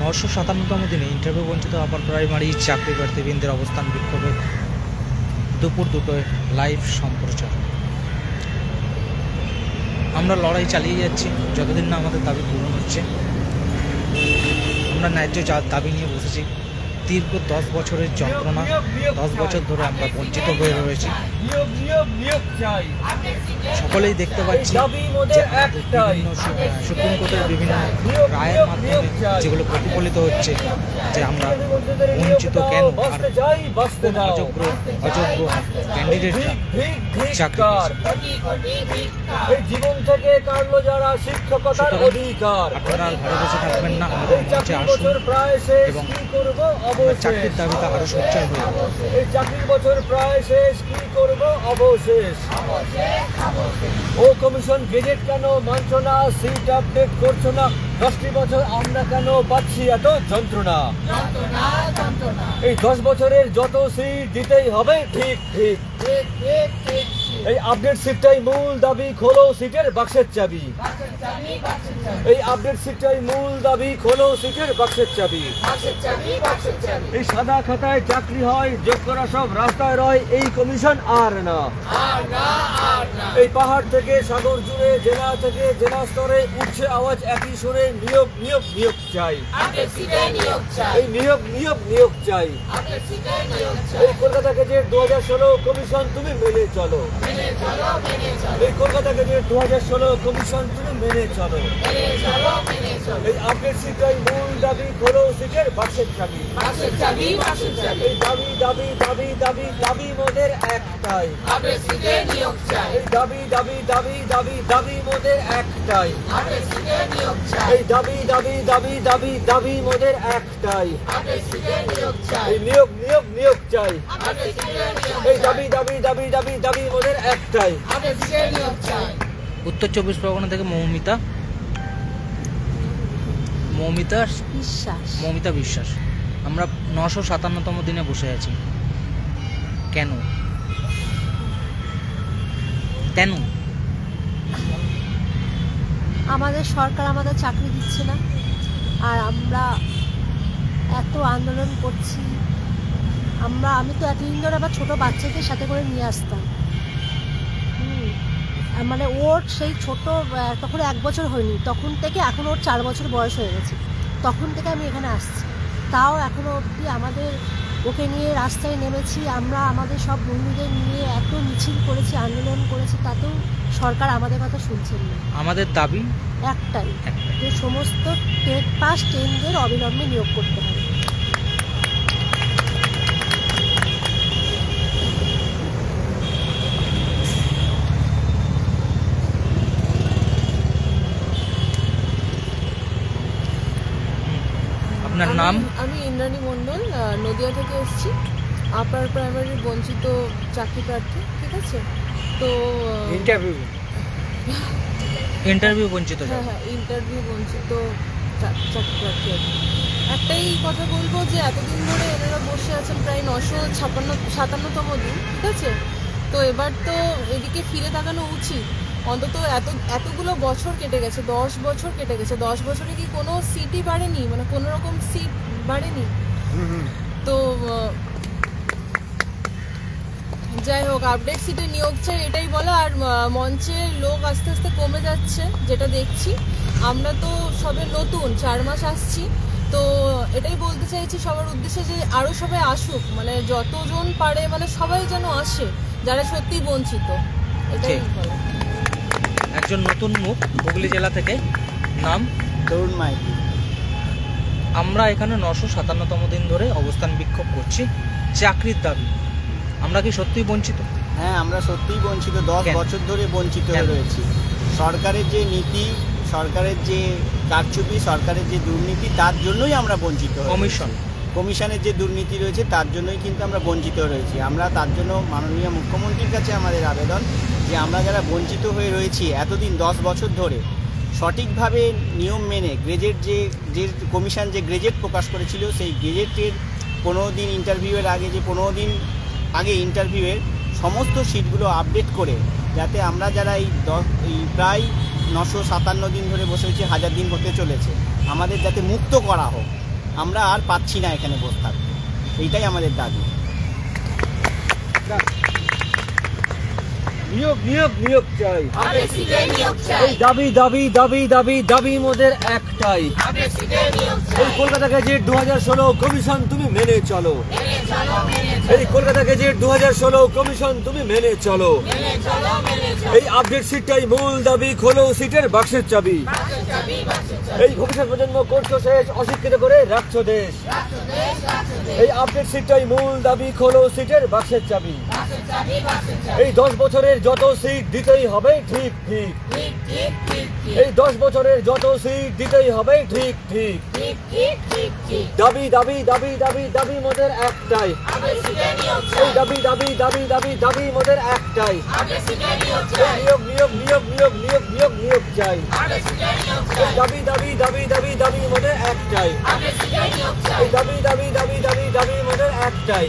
নশো সাতান্নতম দিনে ইন্টারভিউ বঞ্চিত আপার প্রাইমারি চাকরি প্রার্থীবৃন্দের অবস্থান বিক্ষোভে দুপুর দুটোয় লাইভ সম্প্রচার। আমরা লড়াই চালিয়ে যাচ্ছি, যতদিন না আমাদের দাবি পূরণ হচ্ছে। আমরা ন্যায্য দাবি নিয়ে বসেছি। দীর্ঘ দশ বছরের যন্ত্রণা দশ বছর ধরে আমরা বঞ্চিত হয়ে রয়েছি। সকলেই দেখতে পাচ্ছি যে বিভিন্ন সুপ্রিম কোর্টের বিভিন্ন রায়ের মাধ্যমে যেগুলো প্রতিফলিত হচ্ছে যে আমরা বঞ্চিত কেন আর অযোগ্য অযোগ্য ক্যান্ডিডেটরা ভিক চাকরি জীবন থেকে কাটলো যারা শিক্ষকতার অধিকার। আপনারা ঘরে বসে থাকবেন না। চাকরির আসুন বছর প্রায় শেষ এবং কি করব? আমরা চাকরির দাবিতে আরও সোচ্চার হয়ে এই চাকরির বছর প্রায় শেষ কি করব? অবশেষ। ও কমিশন গেজেট কেন মানছ না? সিট আপডেট করছ না? দশটি বছর আমরা কেন পাচ্ছি এত যন্ত্রণা। এই দশ বছরের যত সিট দিতেই হবে ঠিক ঠিক। এই আপডেট সিটটাই মূল দাবি খোলো সিটের বাক্সের চাবি। এই আপডেট সিটটাই মূল দাবি খোলো সিটের বাক্সের চাবি। এই সাদা খাতায় চাকরি হয় যোগ্যরা সব রাস্তায় রয়, এই কমিশন আর না। এই পাহাড় থেকে সাগর জুড়ে, জেলা থেকে জেলা স্তরে উঠছে আওয়াজ একই সুরে, নিয়োগ নিয়োগ নিয়োগ চাই। এই নিয়োগ নিয়োগ নিয়োগ চাই। এই কলকাতা গেজেট দু হাজার ষোলো কমিশন তুমি মেনে চলো। এই কলকাতা গেজেট দু হাজার ষোলো কমিশন তুমি মেনে চলো এই আপডেট সিটটাই মূল দাবি খোলো সিটের বাক্সের চাবি এই দাবি দাবি দাবি দাবি দাবি মোদের একটাই এই দাবি দাবি দাবি দাবি দাবি মোদের একটাই এই দাবি দাবি দাবি দাবি দাবি মোদের একটাই এই নিয়োগ নিয়োগ নিয়োগ চাই এই দাবি দাবি দাবি দাবি দাবি মোদের একটাই উত্তর চব্বিশ পরগনা থেকে মৌমিতা। মৌমিতা বিশ্বাস। মৌমিতা বিশ্বাস। আমরা নশো সাতান্নতম দিনে বসে আছি। কেন? কেন? আমাদের সরকার আমাদের চাকরি দিচ্ছে না। আর আমরা এত আন্দোলন করছি। আমরা আমি তো এতদিন ধরে আবার ছোটো বাচ্চাদের সাথে করে নিয়ে আসতাম। মানে ওর সেই ছোট তখন এক বছর হয়নি তখন থেকে এখন ওর চার বছর বয়স হয়ে গেছে। তখন থেকে আমি এখানে আসছি। তাও এখনও অবধি আমাদের ওকে নিয়ে রাস্তায় নেমেছি আমরা আমাদের সব বন্ধুদের নিয়ে এত মিছিল করেছি আন্দোলন করেছি তাতেও সরকার আমাদের কথা শুনছেন না। আমাদের দাবি? একটাই। যে সমস্ত পাস টেনদের অবিলম্বে নিয়োগ করতে হবে। আপনার নাম? আমি- ইন্দ্রাণী মণ্ডল নদিয়া থেকে এসেছি। আপার প্রাইমারি বঞ্চিত চাকরি প্রার্থী ঠিক আছে? তো ইন্টারভিউ ইন্টারভিউ বঞ্চিত হ্যাঁ হ্যাঁ ইন্টারভিউ বঞ্চিত চাকরি প্রার্থী আর কি। একটাই কথা বলব যে এতদিন ধরে এনারা বসে আছেন প্রায় নশো ছাপান্ন সাতান্নতম দিন ঠিক আছে? তো এবার তো এদিকে ফিরে তাকানো উচিত। অন্তত এত এতগুলো বছর কেটে গেছে দশ বছর কেটে গেছে দশ বছরে কি কোনো সিটই বাড়েনি? মানে কোনো রকম সিট বাড়েনি? তো যাই হোক আপডেট সিটে নিয়োগ চাই এটাই বলা আর মঞ্চে লোক আস্তে আস্তে কমে যাচ্ছে যেটা দেখছি। আমরা তো সবে নতুন চার মাস আসছি তো এটাই বলতে চাইছি সবার উদ্দেশ্যে যে আরও সবাই আসুক মানে যতজন পারে মানে সবাই যেন আসে যারা সত্যি বঞ্চিত। এটাই। বলা। একজন নতুন মুখ হুগলি জেলা থেকে। নাম? তরুণ মাইতি। আমরা এখানে নশো সাতান্নতম দিন ধরে অবস্থান বিক্ষোভ করছি। চাকরির দাবি। আমরা কি সত্যিই বঞ্চিত? হ্যাঁ আমরা সত্যিই বঞ্চিত। দশ বছর ধরে বঞ্চিত হয়ে রয়েছি। সরকারের যে নীতি সরকারের যে কারচুপি সরকারের যে দুর্নীতি তার জন্যই আমরা বঞ্চিত কমিশন। কমিশনের যে দুর্নীতি রয়েছে, তার জন্যই কিন্তু আমরা বঞ্চিত রয়েছি। আমরা তার জন্য মাননীয় মুখ্যমন্ত্রীর কাছে আমাদের আবেদন যে আমরা যারা বঞ্চিত হয়ে রয়েছি এতদিন, দশ বছর ধরে, সঠিকভাবে নিয়ম মেনে গ্রেজেট যে যে কমিশন যে গ্রেজেট প্রকাশ করেছিল, সেই গ্রেজেটের পনেরো দিন ইন্টারভিউয়ের আগে, যে পনেরো দিন আগে ইন্টারভিউয়ের সমস্ত সিটগুলো আপডেট করে, যাতে আমরা যারা এই দশ এই প্রায় নশো সাতান্ন দিন ধরে বসে রয়েছি, হাজার দিন হতে চলেছে, আমাদের যাতে মুক্ত করা হোক। আমরা আর পাচ্ছি না এখানে বসে থাকতে। এইটাই আমাদের দাবি। নিয়োগ নিয়োগ নিয়োগ চাই। এই দাবি দাবি দাবি দাবি দাবি মোদের একটাই। এই কলকাতা গেজেট দু হাজার ষোলো কমিশন তুমি মেনে চলো। এই কলকাতা গেজেট দু হাজার ষোলো কমিশন তুমি মেনে চলো। এই আপডেট সিটটাই মূল দাবি খোলো সিটের বাক্সের চাবি। এই ভবিষ্যৎ প্রজন্ম করছ শেষ, অশিক্ষিত করে রাখছো দেশ। এই আপডেট সিটটাই মূল দাবি, খোলো সিটের বাক্সের চাবি। এই দশ বছরের যত সিট দিতেই হবে, ঠিক ঠিক। এই দশ বছরের যত সিট দিতেই হবে, ঠিক ঠিক। দাবি দাবি দাবি দাবি দাবি মোদের একটাই। এই দাবি দাবি দাবি দাবি দাবি মোদের একটাই। নিয়োগ নিয়োগ নিয়োগ নিয়োগ নিয়োগ চাই। দাবি দাবি দাবি দাবি দাবি মোদের এক চাই। দাবি দাবি দাবি দাবি দাবি মোদের একটাই